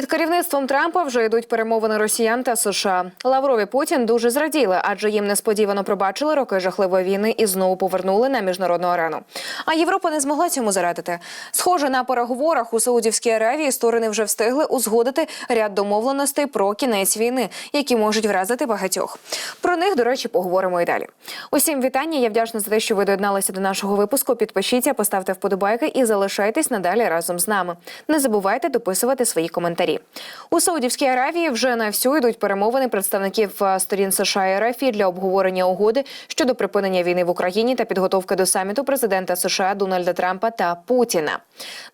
Під керівництвом Трампа вже йдуть перемовини Росіян та США. Лавров і Путін дуже зраділи, адже їм несподівано пробачили роки жахливої війни і знову повернули на міжнародну арену. А Європа не змогла цьому зарадити. Схоже, на переговорах у Саудівській Аравії сторони вже встигли узгодити ряд домовленостей про кінець війни, які можуть вразити багатьох. Про них, до речі, поговоримо і далі. Усім вітання. Я вдячна за те, що ви доєдналися до нашого випуску. Підпишіться, поставте вподобайки і залишайтесь надалі разом з нами. Не забувайте дописувати свої коментарі. У Саудівській Аравії вже на всю йдуть перемовини представників е, сторін США і РФ для обговорення угоди щодо припинення війни в Україні та підготовки до саміту президента США Дональда Трампа та Путіна.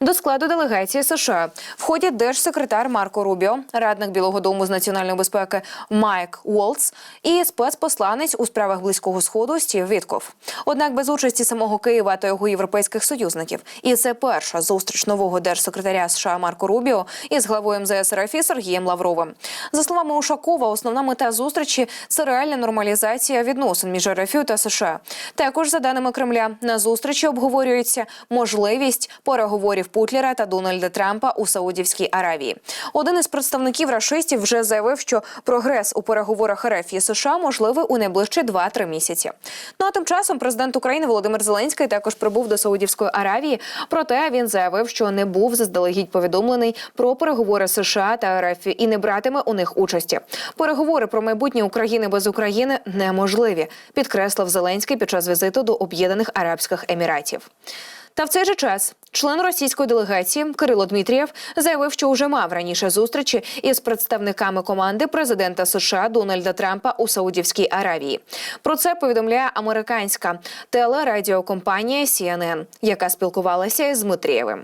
До складу делегації США входять держсекретар Марко Рубіо, радник Білого Дому з національної безпеки Майк Уолтс і спецпосланець у справах близького сходу Стів Вітков. Однак без участі самого Києва та його європейських союзників. І це перша зустріч нового держсекретаря США Марко Рубіо із главою МЗС РФ Сергієм Лавровим. За словами Ушакова, основна мета зустрічі це реальна нормалізація відносин між РФ та США. Також за даними Кремля на зустрічі обговорюється можливість переговорів Путлера та Дональда Трампа у Саудівській Аравії. Один із представників рашистів вже заявив, що прогрес у переговорах РФ і США можливий у найближчі 2-3 місяці. Ну а тим часом президент України Володимир Зеленський також прибув до Саудівської Аравії. Проте він заявив, що не був заздалегідь повідомлений про переговори США та РФ і не братиме у них участі. Переговори про майбутнє України без України неможливі, підкреслив Зеленський під час візиту до Об'єднаних Арабських Еміратів. Та в цей же час член російської делегації Кирило Дмитрієв заявив, що вже мав раніше зустрічі із представниками команди президента США Дональда Трампа у Саудівській Аравії. Про це повідомляє американська телерадіокомпанія CNN, яка спілкувалася із Дмитрієвим.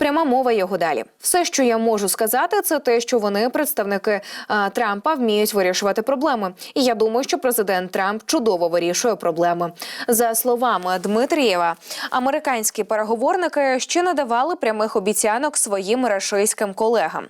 Пряма мова його далі. Все, що я можу сказати, це те, що вони, представники а, Трампа, вміють вирішувати проблеми. І я думаю, що президент Трамп чудово вирішує проблеми. За словами Дмитрієва, американські переговорники ще не давали прямих обіцянок своїм рашистським колегам.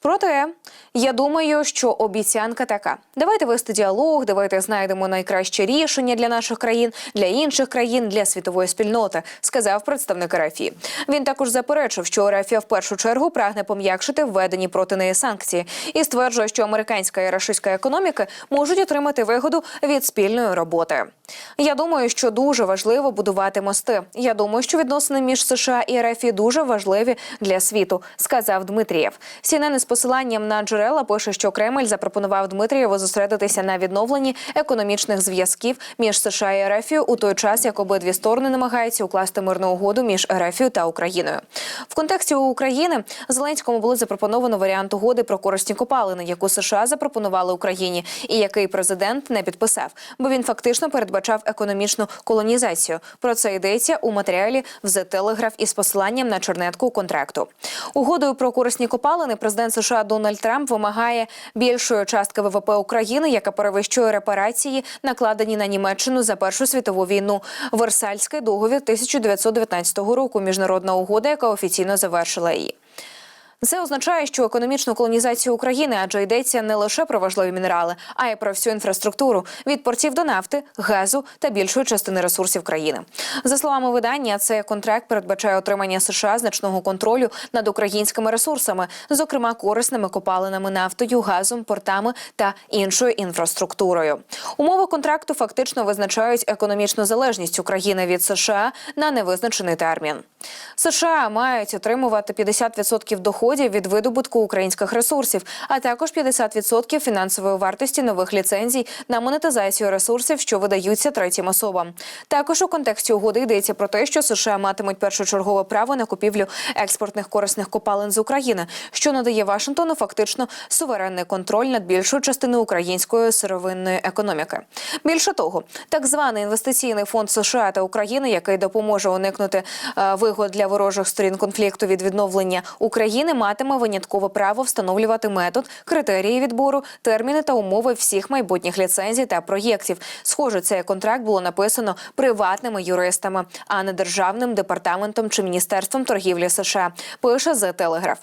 Проте я думаю, що обіцянка така: давайте вести діалог, давайте знайдемо найкраще рішення для наших країн, для інших країн, для світової спільноти, сказав представник РФІ. Він також заперечив, що РФ в першу чергу прагне пом'якшити введені проти неї санкції і стверджує, що американська і рашистська економіки можуть отримати вигоду від спільної роботи. Я думаю, що дуже важливо будувати мости. Я думаю, що відносини між США і РФ дуже важливі для світу, сказав Дмитрієв. CNN із посиланням на джерела пише, що Кремль запропонував Дмитрієву зосередитися на відновленні економічних зв'язків між США і РФ у той час, як обидві сторони намагаються укласти мирну угоду між РФ та Україною. В контексті України Зеленському було запропоновано варіант угоди про корисні копалини, яку США запропонували Україні, і який президент не підписав, бо він фактично передбачав економічну колонізацію. Про це йдеться у матеріалі The Telegraph із посиланням на чернетку контракту. Угодою про корисні копалини президент США Дональд Трамп вимагає більшої частки ВВП України, яка перевищує репарації, накладені на Німеччину за Першу світову війну. Версальський договір 1919 року. Міжнародна угода, яка офіційно завершила її. Це означає, що економічну колонізацію України, адже йдеться не лише про важливі мінерали, а й про всю інфраструктуру від портів до нафти, газу та більшої частини ресурсів країни. За словами видання, цей контракт передбачає отримання США значного контролю над українськими ресурсами, зокрема корисними копалинами нафтою, газом, портами та іншою інфраструктурою. Умови контракту фактично визначають економічну залежність України від США на невизначений термін. США мають отримувати 50% доходів від видобутку українських ресурсів, а також 50% фінансової вартості нових ліцензій на монетизацію ресурсів, що видаються третім особам. Також у контексті угоди йдеться про те, що США матимуть першочергове право на купівлю експортних корисних копалин з України, що надає Вашингтону фактично суверенний контроль над більшою частиною української сировинної економіки. Більше того, так званий інвестиційний фонд США та України, який допоможе уникнути е, вигод для ворожих сторін конфлікту від відновлення України, матиме виняткове право встановлювати метод, критерії відбору, терміни та умови всіх майбутніх ліцензій та проєктів. Схоже, цей контракт було написано приватними юристами, а не державним департаментом чи міністерством торгівлі США. Пише The Telegraph.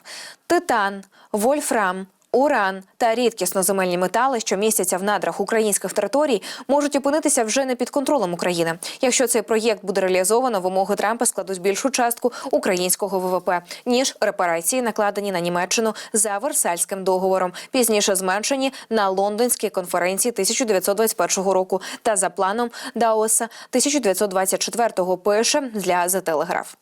Титан, Вольфрам. Уран та рідкісноземельні метали, що містяться в надрах українських територій, можуть опинитися вже не під контролем України. Якщо цей проєкт буде реалізовано, вимоги Трампа складуть більшу частку українського ВВП ніж репарації, накладені на Німеччину за Версальським договором, пізніше зменшені на лондонській конференції 1921 року та за планом Даоса 1924-го, пише для The Telegraph.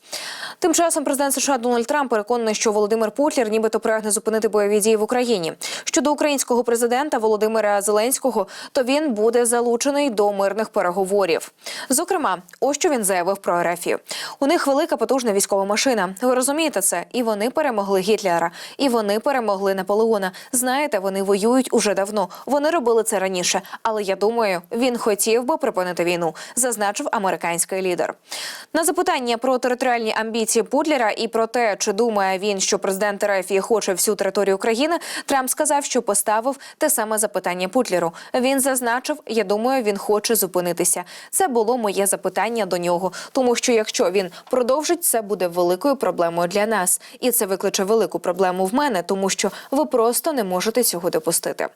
Тим часом президент США Дональд Трамп переконаний, що Володимир Путлер нібито прагне зупинити бойові дії в Україні. Щодо українського президента Володимира Зеленського, то він буде залучений до мирних переговорів. Зокрема, ось що він заявив про Ерефію. У них велика потужна військова машина. Ви розумієте це? І вони перемогли Гітлера, і вони перемогли Наполеона. Знаєте, вони воюють уже давно. Вони робили це раніше. Але я думаю, він хотів би припинити війну, зазначив американський лідер. На запитання про територіальні амбіції Путлера і про те, чи думає він, що президент Ерефії хоче всю територію України, Трамп сказав, що поставив те саме запитання Путлеру. Він зазначив: я думаю, він хоче зупинитися. Це було моє запитання до нього, тому що якщо він продовжить, це буде великою проблемою для нас, і це викличе велику проблему в мене, тому що ви просто не можете цього допустити.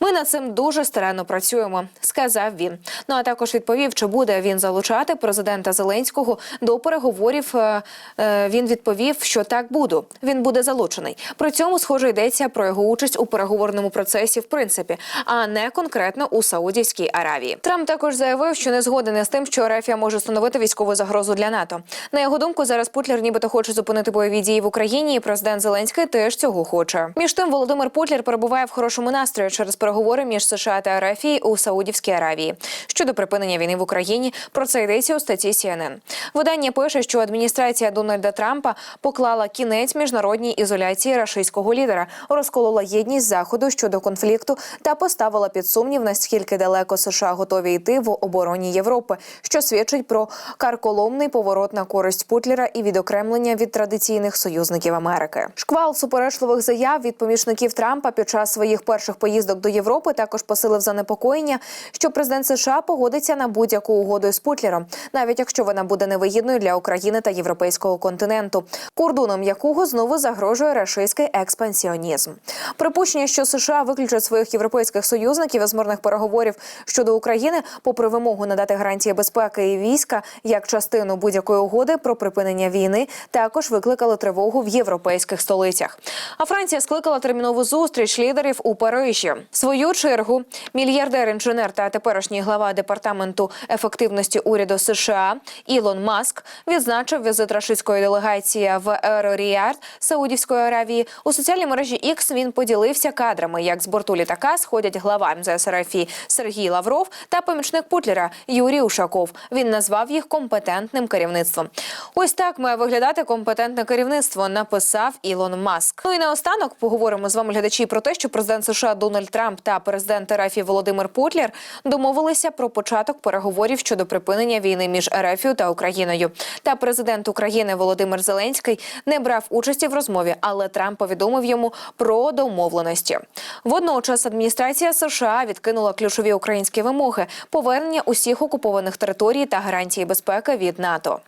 Ми над цим дуже старанно працюємо, сказав він. Ну а також відповів, чи буде він залучати президента Зеленського до переговорів. Е, е, Він відповів, що так буду. Він буде залучений. При цьому, схоже, йдеться про його участь у переговорному процесі, в принципі, а не конкретно у Саудівській Аравії. Трамп також заявив, що не згоден із тим, що Арафія може становити військову загрозу для НАТО. На його думку, зараз Путлер нібито хоче зупинити бойові дії в Україні, і президент Зеленський теж цього хоче. Між тим, Володимир Путлер перебуває в хорошому настрої через переговори між США та Арафії у Саудівській Аравії щодо припинення війни в Україні. Про це йдеться у статті CNN. Видання пише, що адміністрація Дональда Трампа поклала кінець міжнародній ізоляції рашистського лідера, розколола єдність заходу щодо конфлікту та поставила під сумнів, наскільки далеко США готові йти в обороні Європи, що свідчить про карколомний поворот на користь Путлера і відокремлення від традиційних союзників Америки. Шквал суперечливих заяв від помічників Трампа під час своїх перших поїздок до Європи також посилив занепокоєння, що президент США погодиться на будь-яку угоду з Путлером, навіть якщо вона буде невигідною для України та європейського континенту, кордоном якого знову загрожує рашистський експансіонізм. Припущення, що США виключать своїх європейських союзників із мирних переговорів щодо України, попри вимогу надати гарантії безпеки і війська як частину будь-якої угоди про припинення війни, також викликали тривогу в європейських столицях. А Франція скликала термінову зустріч лідерів у Парижі. В Свою чергу мільярдер інженер та теперішній глава департаменту ефективності уряду США Ілон Маск відзначив візит рашистської делегації в Ер-Ріад Саудівської Аравії. У соціальній мережі X він поділився кадрами, як з борту літака сходять глава МЗС РФ Сергій Лавров та помічник Путлера Юрій Ушаков. Він назвав їх компетентним керівництвом. Ось так має виглядати компетентне керівництво. Написав Ілон Маск. Ну і наостанок поговоримо з вами глядачі про те, що президент США Дональд Трамп та президент РФ Володимир Путлер домовилися про початок переговорів щодо припинення війни між РФ та Україною. Та президент України Володимир Зеленський не брав участі в розмові, але Трамп повідомив йому про домовленості. Водночас адміністрація США відкинула ключові українські вимоги повернення усіх окупованих територій та гарантії безпеки від НАТО.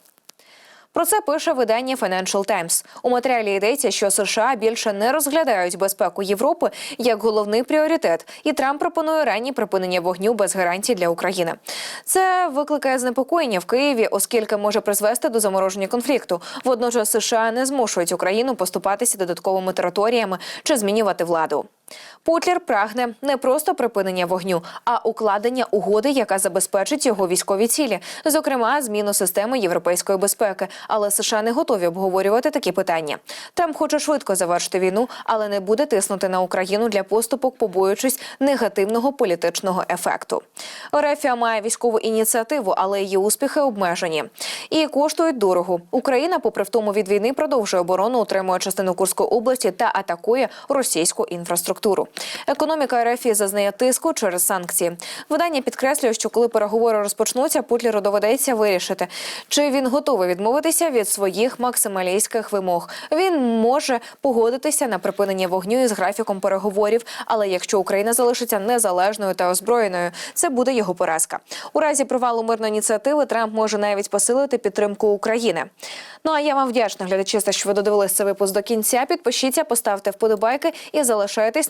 Про це пише видання Financial Times. У матеріалі йдеться, що США більше не розглядають безпеку Європи як головний пріоритет, і Трамп пропонує ранні припинення вогню без гарантій для України. Це викликає занепокоєння в Києві, оскільки може призвести до замороження конфлікту. Водночас США не змушують Україну поступатися додатковими територіями чи змінювати владу. Путлер прагне не просто припинення вогню, а укладення угоди, яка забезпечить його військові цілі, зокрема зміну системи європейської безпеки. Але США не готові обговорювати такі питання. Трамп хоче швидко завершити війну, але не буде тиснути на Україну для поступок, побоюючись негативного політичного ефекту. Орефія має військову ініціативу, але її успіхи обмежені і коштують дорого. Україна, попри втому від війни, продовжує оборону, утримує частину Курської області та атакує російську інфраструктуру. Економіка РФ зазнає тиску через санкції. Видання підкреслює, що коли переговори розпочнуться, Путлеру доведеться вирішити, чи він готовий відмовитися від своїх максималістських вимог. Він може погодитися на припинення вогню із графіком переговорів, але якщо Україна залишиться незалежною та озброєною, це буде його поразка. У разі провалу мирної ініціативи Трамп може навіть посилити підтримку України. Ну а я вам вдячна глядачі, що ви додивилися цей випуск до кінця. Підпишіться, поставте вподобайки і залишайтесь